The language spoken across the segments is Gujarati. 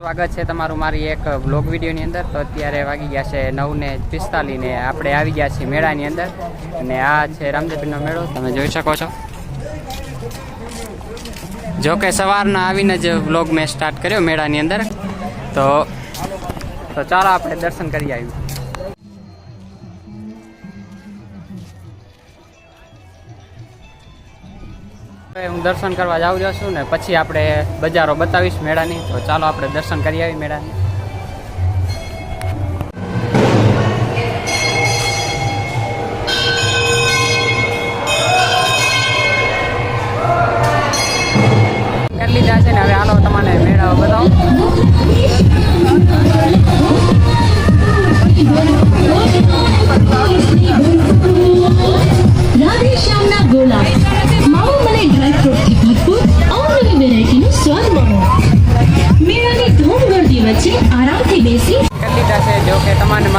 સ્વાગત છે તમારું મારી એક બ્લોગ વિડીયોની અંદર. તો અત્યારે વાગી ગયા છે નવ ને પિસ્તાલીસ ને આપણે આવી ગયા છીએ મેળાની અંદર. અને આ છે રામદેવપીરનો મેળો, તમે જોઈ શકો છો. જો કે સવારના આવીને જ બ્લોગ મેં સ્ટાર્ટ કર્યો મેળાની અંદર. તો તો ચાલો આપણે દર્શન કરી આવ્યું હું દર્શન કરવા જાઉં છું ને પછી આપણે બજારો બતાવીશ મેળાની. તો ચાલો આપણે દર્શન કરી આવી મેળાની.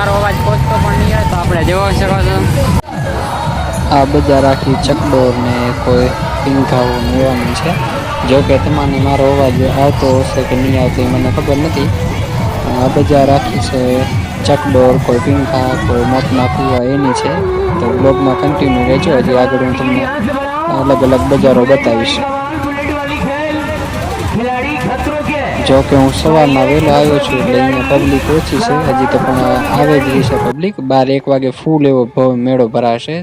મારો અવાજ પહોંચતો પણ નહીં હોય તો આપણે જોવો શકો છો આ બધા રાખી ચકડોર ને કોઈ પીંઘાઓ મેળાની છે? જો કે તમને મારો અવાજ આવતો હશે કે નહીં આવતો એ મને ખબર નથી. આ બધા રાખી છે, ચકડોર, કોઈ પીંઘા કોઈ મોતના કુવા એની છે. તો બ્લોગમાં કન્ટિન્યુ રહેજો, હજી આગળ હું તમને અલગ અલગ બજારો બતાવીશ. જો કે હું સવારમાં વહેલો આવ્યો છું એટલે અહીંયા પબ્લિક ઓછી છે. હજી તો પણ આવે જ રહી છે પબ્લિક બાર એક વાગે ફૂલ એવો ભવ મેળો ભરાશે.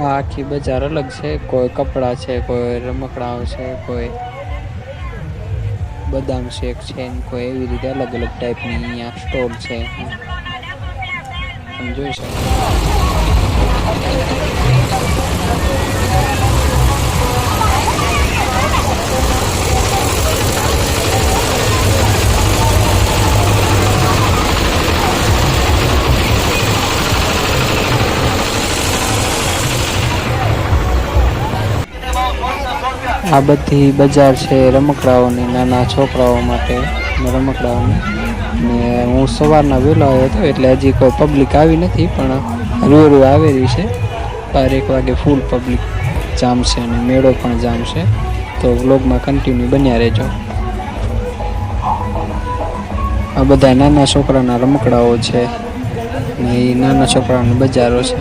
આખી બજાર અલગ છે. કોઈ કપડાં છે, કોઈ રમકડાઓ છે, કોઈ બદામ શેક છે કોઈ એવી રીતે અલગ અલગ ટાઈપની અહીંયા સ્ટોલ છે. જોઈ શકો. આ બધી બજાર છે રમકડાઓની, નાના છોકરાઓ માટે રમકડાઓની. ને હું સવારના વહેલો આવ્યો હતો એટલે હજી કોઈ પબ્લિક આવી નથી, પણ રૂ રૂ આવેલી છે. બાર એક વાગે ફૂલ પબ્લિક જામશે અને મેળો પણ જામશે તો વ્લોગમાં કન્ટિન્યુ બન્યા રહેજો. આ બધા નાના છોકરાના રમકડાઓ છે ને એ નાના છોકરાના બજારો છે.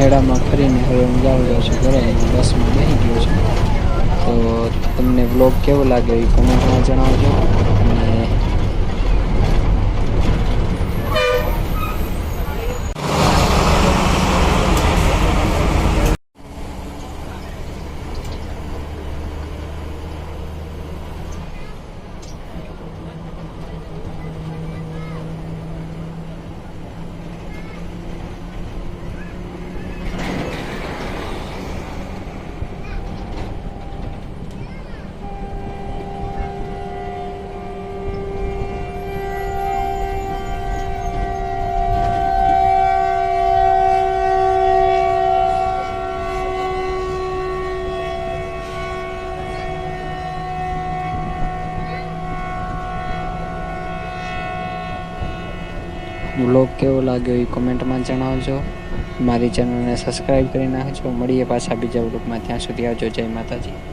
મેળામાં ફરીને હવે રહ્યો છું ઘરે બસમાં બેસી ગયો છું. તો તમને બ્લોગ કેવો લાગ્યો એ કમેન્ટમાં જણાવજો અને બ્લોગ કેવો લાગ્યો એ કોમેન્ટમાં જણાવજો. મારી ચેનલને સબસ્ક્રાઈબ કરી નાખજો. મળીએ પાછા બીજા બ્લોગમાં. ત્યાં સુધી આવજો. જય માતાજી.